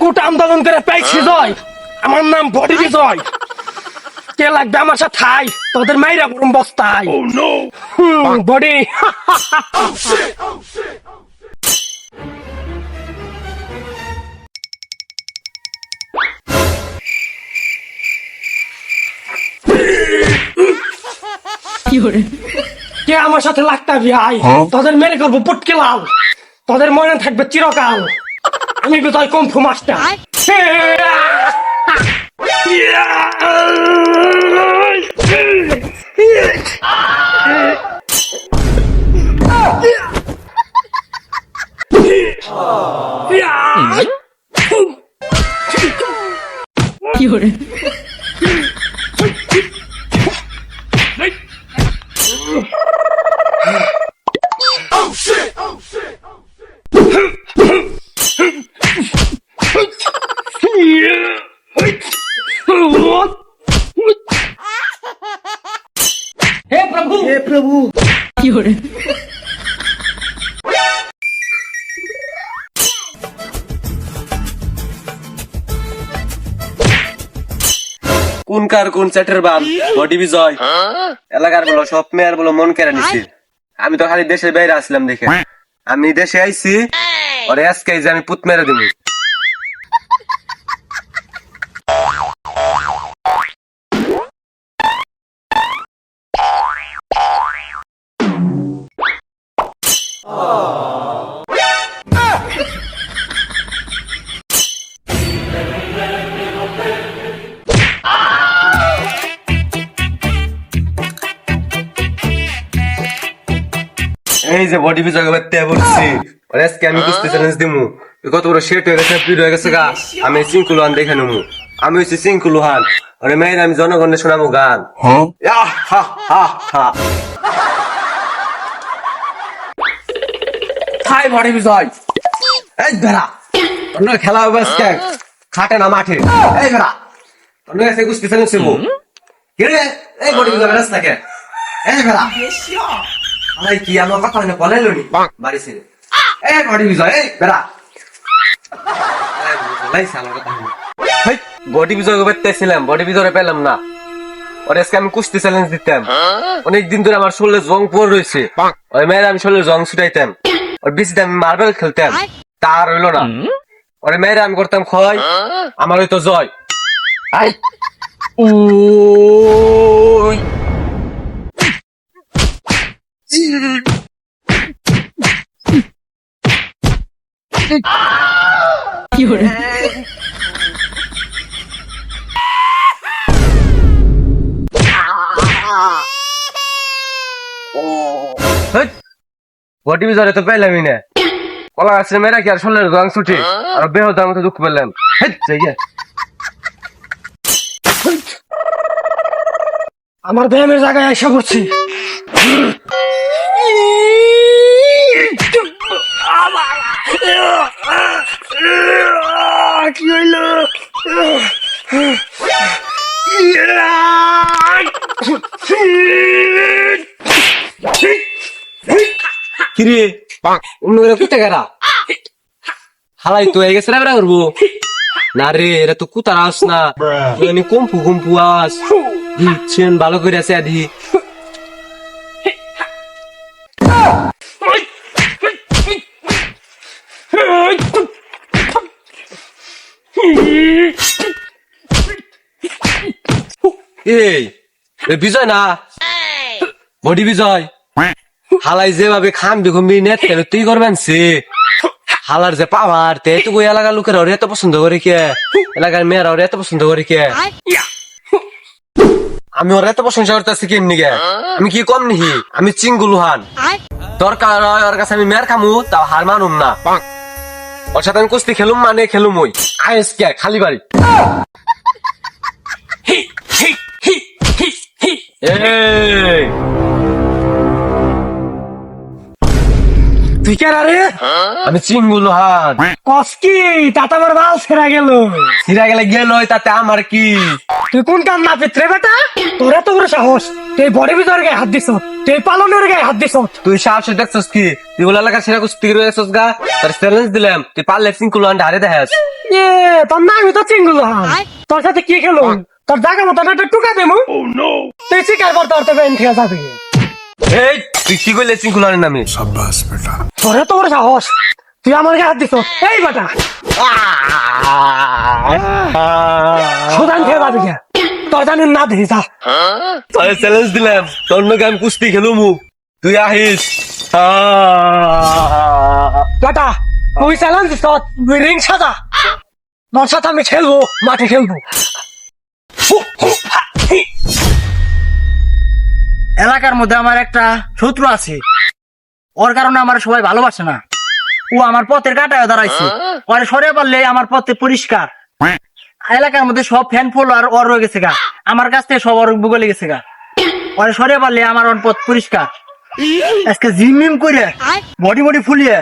কোটা আন্দোলন করে পাইছি হ্যাঁ। জয়। আমার নাম বডি বিজয় কে লাগবে আমার সাথে? থাই তোদের মাইরা গরম বস্তায়। বডি। কে আমার সাথে লাগতা ভাই তোদের মেরে করব পটকে লাল। তোদের মনে থাকবে চিরকাল। আমি বিজয় কম্ফু মাস্টার हे কোন কার কোন চ্যাটের বাল বডি বিজয়। এলাকার বলো, সব মেয়ার বলো, মন কেড়ে নিছি। আমি তো খালি দেশের বাইরে আসলাম দেখে। আমি দেশে আইছি ওরে আজকে আমি পুত মেরে দিব এই যে বডি বিজয় এবার তে বলছি ওরে আজকে আমি কুস্তি চ্যালেঞ্জ দিমু। কত বড় শেট হয়ে গেছে পিড হয়ে গেছে গা। আমি সিংকুলহান দেখে নেব। আমি হচ্ছি সিংকুলহান ওরে মেয়ের আমি জনগণে শোনাবো গান। ইয়া, হা হা হা। হাই বডি বিজয় এই বেড়া অন্য খেলা হবে আজকে? খাটে না মাঠে। এই বেড়া অন্য কাছে কুস্তি চ্যালেঞ্জ দিবো কে রে? এই বডি বিজয় রাস্তা কে? এই বেড়া। আরে কি আমার কথা না? বলে লনি বাড়ি ছেড়ে। এই বডি বিজয় এই বেড়া। লাই সালা কথা হেই বডি বিজয় করতেছিলাম বডি বিজয় পেলাম না। ওর আজকে আমি কুস্তি চ্যালেঞ্জ দিতাম। অনেক দিন ধরে আমার শরীরে জং পর রয়েছে। ওই মেয়ের আমি শরীরে জং ছুটাইতাম। ওর আমি মার্বেল খেলতাম। তার হইল না। ওরে মেয়েরা আমি করতাম ক্ষয় আমার হইতো জয়। আই ওই বডি তো কলা মেয়েরা কি আর শরীরের জং ছুটি? আর বেহদার মতো দুঃখ পেলাম। আমার ব্যায়ামের জায়গায় এসে করছি কি হইল কিরে? অন্য করে কুতে গেরা হালাই তো হয়ে গেছে রে করব। না রে এটা তো কুতার আস না। কম্পু কম্পু আস। দিচ্ছেন ভালো করে আছে আধি এই এ বিজয় না? বডি বিজয়? হালাই যেভাবে খাম বিঘম্বি নেট কেন তুই করবেন সে? হালার যে পাওয়ার তে তো ওই এলাকার লোকের ওরে এত পছন্দ করে কে? এলাকার মেয়েরা ওরে এত পছন্দ করে কে? আমি ওর এত প্রশংসা করতেছি কেমনি গে? আমি কি কম নিহি? আমি চিঙ্গুলুহান দরকার হয় ওর কাছে আমি মেয়ের খামু তাও হার মানুম না। ওর সাথে আমি কুস্তি খেলুম মানে খেলুম ওই আইস কে খালি বাড়ি। তুই কে রে? আমি চিঙ্গুল হাত কসকি তাতে আমার বাল ছেড়া গেল। সিরা গেলে গেল তাতে আমার কি? তুই কোন কাম না পিত্রে বেটা? তোর এত বড় সাহস। তুই বড় ভিতরে গায়ে হাত দিছ তুই পালনের গায়ে হাত দিছ তুই সাহস দেখছস কি? তুই বলে সেরা কুস্তি করে গা? তোর চ্যালেঞ্জ দিলাম। তুই পারলে চিঙ্গুল হান্ডে হারে দেখাস। এ তোর নাম তো চিঙ্গুল হান তোর সাথে কি খেলো তোর জায়গা মতো একটা টুকা দেবো। oh, তুই শিকার করতে করতে বেন ঠিক যাবি। এই তুই কি করলে চিঙ্কুলার নামে? সাব্বাস বেটা। তোরে তোর সাহস তুই আমার হাত দিছ। এই বেটা। সুদান খেয়ে যাবি কে তোর জানি না দেখি যা। তোরে চ্যালেঞ্জ দিলাম তোর নাকি আমি কুস্তি খেলুমু তুই আহিস। বেটা তুই চ্যালেঞ্জ দিছ রিং সাজা। তোর সাথে আমি খেলব মাঠে খেলব। এলাকার মধ্যে আমার একটা শত্রু আছে। ওর কারণে আমার সবাই ভালোবাসে না। ও আমার পথের কাটায় দাঁড়াইছে। ওরে সরে পারলে আমার পথে পরিষ্কার। এলাকার মধ্যে সব ফ্যান ফলোয়ার ওর রয়ে গেছে গা। আমার কাছ থেকে সব ওর বুগলে গেছে গা। ওরে সরে পারলে আমার ওর পথ পরিষ্কার। আজকে জিম মিম করে বডি বডি ফুলিয়ে,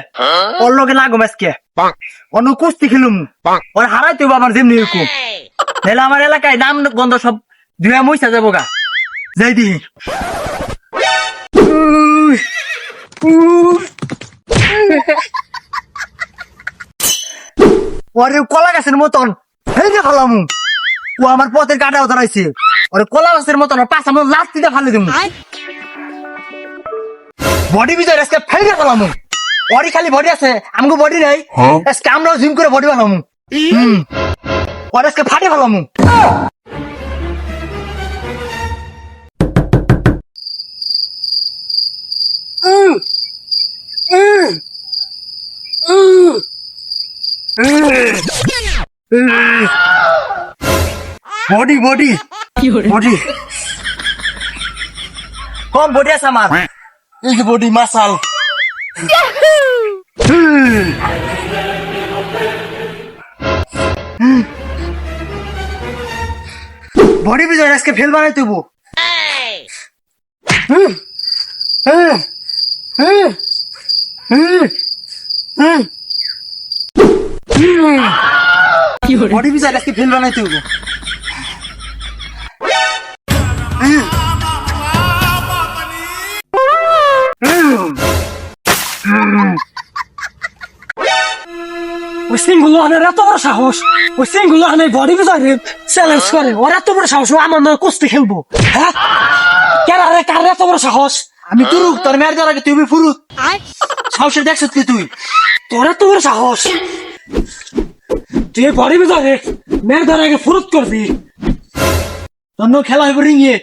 ওর লগে লাগো আজকে। অন্য কুস্তি খেলুম। ওর হারাইতে হইবো আমার যেমনি এরকম। নাহলে আমার এলাকায় নাম গন্ধ সব দুয়া মইসা যাব গা। যাই দিহি ওরে কলা গাছের মতন। ভেঙে ফেলাম ও আমার পথের কাটাও দাঁড়াইছে ওরে কলা গাছের মতন পাঁচ আমার লাস্তিতে ফালে দিব বডি বিজয় আজকে ফেলে ফেলাম। ওরই খালি বডি আছে আমাকে বডি নাই। আজকে আমরাও জিম করে বডি বানাবো ওর আজকে ফাটে ফেলাম। বডি বডি বডি কম বডি আছে আমার এই যে বডি মাসাল বডি বিজয় আজকে ফেল বানাই তুইব বডি বিজয় আজকে ফেল বানাই তুইব ওই সিঙ্গুল হানের এত বড় সাহস ওই সিঙ্গুল হানের বডি বিজয় চ্যালেঞ্জ করে। ওর এত বড় সাহস ও আমার নয় কুস্তি খেলব। হ্যাঁ? কেন রে কার এত বড় সাহস? আমি তুরুক তোর মেয়ের দ্বারা তুই ফুরুত। সাহসের দেখছ কি তুই। তোর এত বড় সাহস। তুই বডি বিজয় মেয়ের দ্বারা আগে ফুরুত করবি। তন্ন খেলা হইব রিঙে।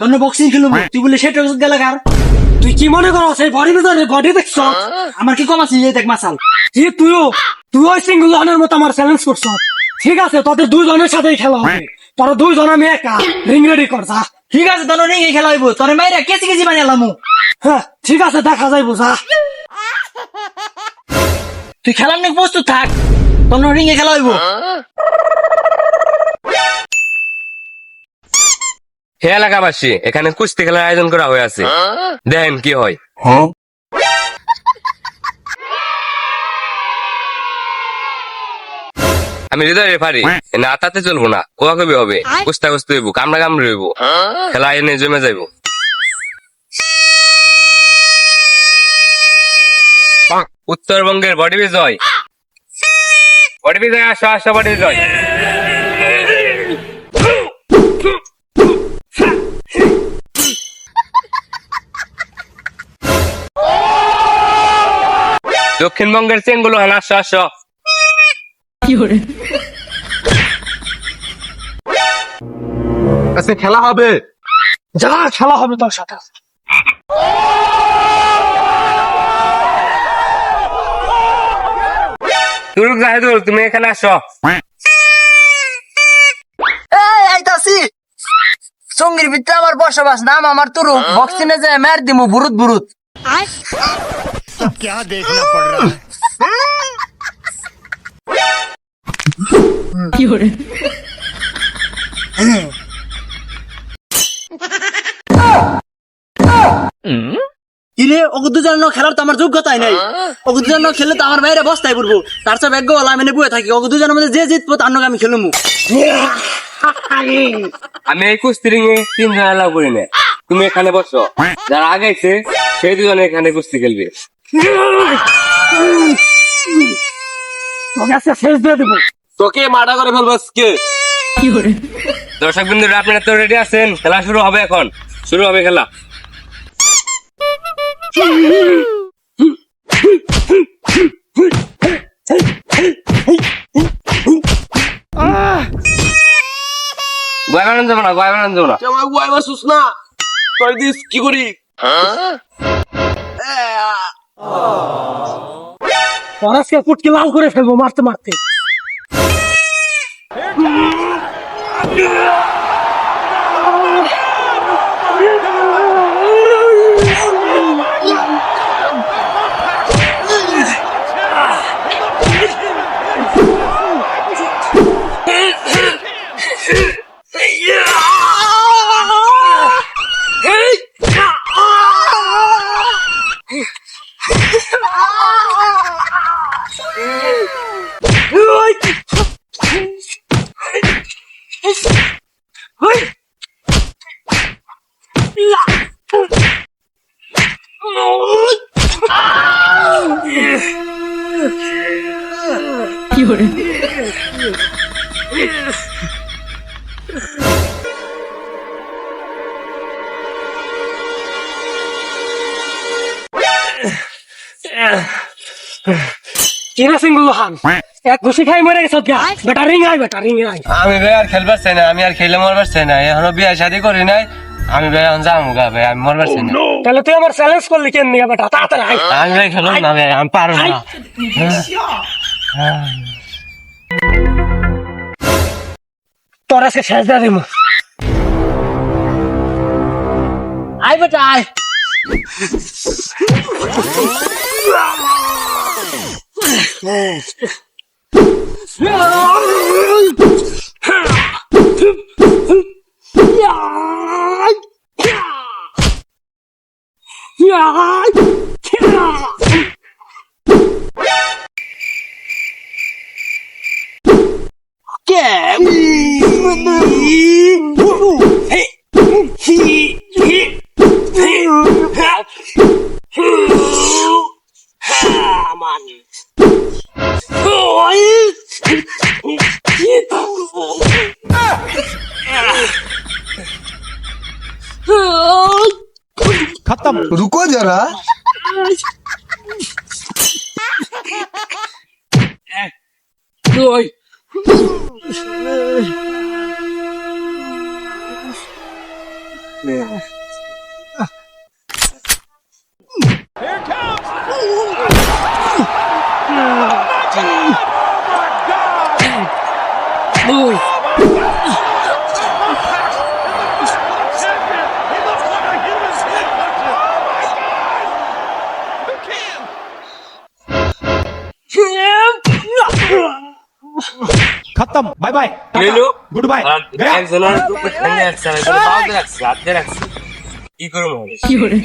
তন্ন বক্সিং খেলুম। তুই বলে সেটা গেলে কার? তুই কি মনে করো সেই বডি বিজয় বডি দেখছ? আমার কি কম আছে এই দেখ মাসাল। যে তুইও তুই ওই সিঙ্গুল হানের মতো আমার চ্যালেঞ্জ করছ। ঠিক আছে তোদের দুইজনের সাথেই খেলা হবে। তোরা দুইজন আমি একা। রিং রেডি কর যা। ঠিক আছে তোর রিং খেলা হইব। তোর মাইরা কেসি কেজি বানালাম হ্যাঁ ঠিক আছে দেখা যাইব যা। তুই খেলার নাকি প্রস্তুত থাক? তোর রিং খেলা হইব। হে এলাকাবাসী এখানে কুস্তি খেলার আয়োজন করা হয়ে আছে। দেখেন কি হয়? আমি হৃদয় রেফারি। না তাতে চলবো না। কোয়া কবি হবে কুস্তা কুস্তি হইব কামড়া কামড়ি হইব। খেলা এনে জমে যাইব। উত্তরবঙ্গের বডি বিজয়। বডি বিজয় আসো আসো বডি বিজয়। দক্ষিণবঙ্গের চেঙ্গুলো হান আসো আসো। ऐसे खेला হবে যা খেলা হবে তোর সাথে তুরুক জাহেদুল তুমি এখানে আসো এই আইতাছি সঙ্গীর ভিতরে আমার বসবাস নাম আমার তুরু বক্সিনে যে মের দিমু বুরুত বুরুত क्या देखना पड़ रहा है কিরে? ওকে দুজন খেলার তো আমার যোগ্যতাই নাই। খেললে তো আমার বাইরে বস্তায় পড়ব। তার সব আমি বয়ে থাকি। মধ্যে যে জিতবো তার নাকি আমি খেলব আমি এই কুস্তি রিং এ অ্যালাউ করি না। তুমি এখানে বসো। যারা আগাইছে সেই দুজনে এখানে কুস্তি খেলবে। তোকে আজকে শেষ দিয়ে দেবো। তোকে মার্ডার করে ফেলব আজকে। দর্শক বিন্দুরা আপনারা তো রেডি আছেন? খেলা শুরু হবে এখন। শুরু হবে খেলা। গয় বানান যাব না গয় বানান যাব না। গয় বাসুস না। তুই দিস কি করি? তোর আজকে কুটকি লাল করে ফেলব মারতে মারতে। কিনা সিঙ্গুল হান? এক ঘুষি খাই মরে গেছ গা বেটা রিং আই বেটা রিং আই আমি ভাই আর খেলবার চাই না আমি আর খেলে মরবার চাই না। এখনও বিয়ে শাদি করি নাই আমি ভাই এখন যাব গা ভাই আমি মরবার চাই না। তাহলে তুই আমার চ্যালেঞ্জ করলি কেন নিয়ে বেটা? তাড়াতাড়ি আই আমি ভাই খেলো না ভাই আমি পারব না। তোর আজকে শেষ দিয়ে দেবো আয় বেটা আয়। Yeah! দুই খতম। বাই বাই গুড বাই একজনের ঠান্ডা রাখছে রাখছে। রাখছে কি করে?